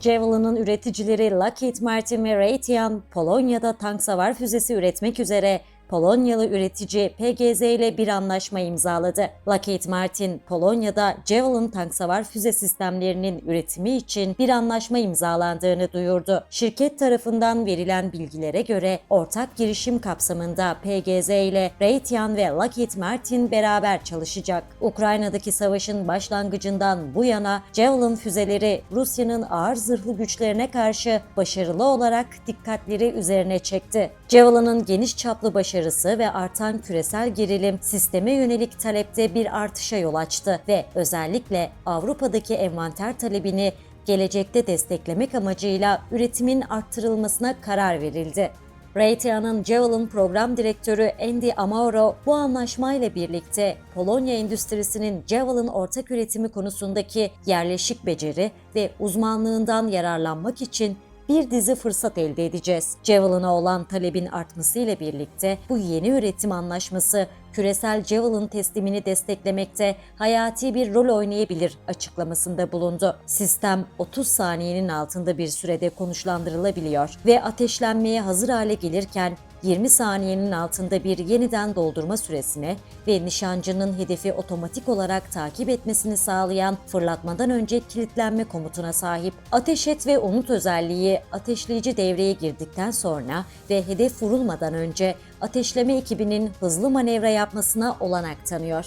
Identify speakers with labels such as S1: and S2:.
S1: Javelin'ın üreticileri Lockheed Martin ve Raytheon, Polonya'da tank savar füzesi üretmek üzere Polonyalı üretici PGZ ile bir anlaşma imzaladı. Lockheed Martin, Polonya'da Javelin tank savar füze sistemlerinin üretimi için bir anlaşma imzalandığını duyurdu. Şirket tarafından verilen bilgilere göre ortak girişim kapsamında PGZ ile Raytheon ve Lockheed Martin beraber çalışacak. Ukrayna'daki savaşın başlangıcından bu yana Javelin füzeleri Rusya'nın ağır zırhlı güçlerine karşı başarılı olarak dikkatleri üzerine çekti. Javelin'ın geniş çaplı başarısı ve artan küresel gerilim sisteme yönelik talepte bir artışa yol açtı ve özellikle Avrupa'daki envanter talebini gelecekte desteklemek amacıyla üretimin arttırılmasına karar verildi. Raytheon'un Javelin program direktörü Andy Amauro bu anlaşmayla birlikte Polonya endüstrisinin Javelin ortak üretimi konusundaki yerleşik beceri ve uzmanlığından yararlanmak için bir dizi fırsat elde edeceğiz. Javelin'a olan talebin artmasıyla birlikte bu yeni üretim anlaşması küresel Javelin teslimini desteklemekte hayati bir rol oynayabilir açıklamasında bulundu. Sistem 30 saniyenin altında bir sürede konuşlandırılabiliyor ve ateşlenmeye hazır hale gelirken 20 saniyenin altında bir yeniden doldurma süresine ve nişancının hedefi otomatik olarak takip etmesini sağlayan fırlatmadan önce kilitlenme komutuna sahip. Ateş et ve unut özelliği ateşleyici devreye girdikten sonra ve hedef vurulmadan önce ateşleme ekibinin hızlı manevra yapmasına olanak tanıyor.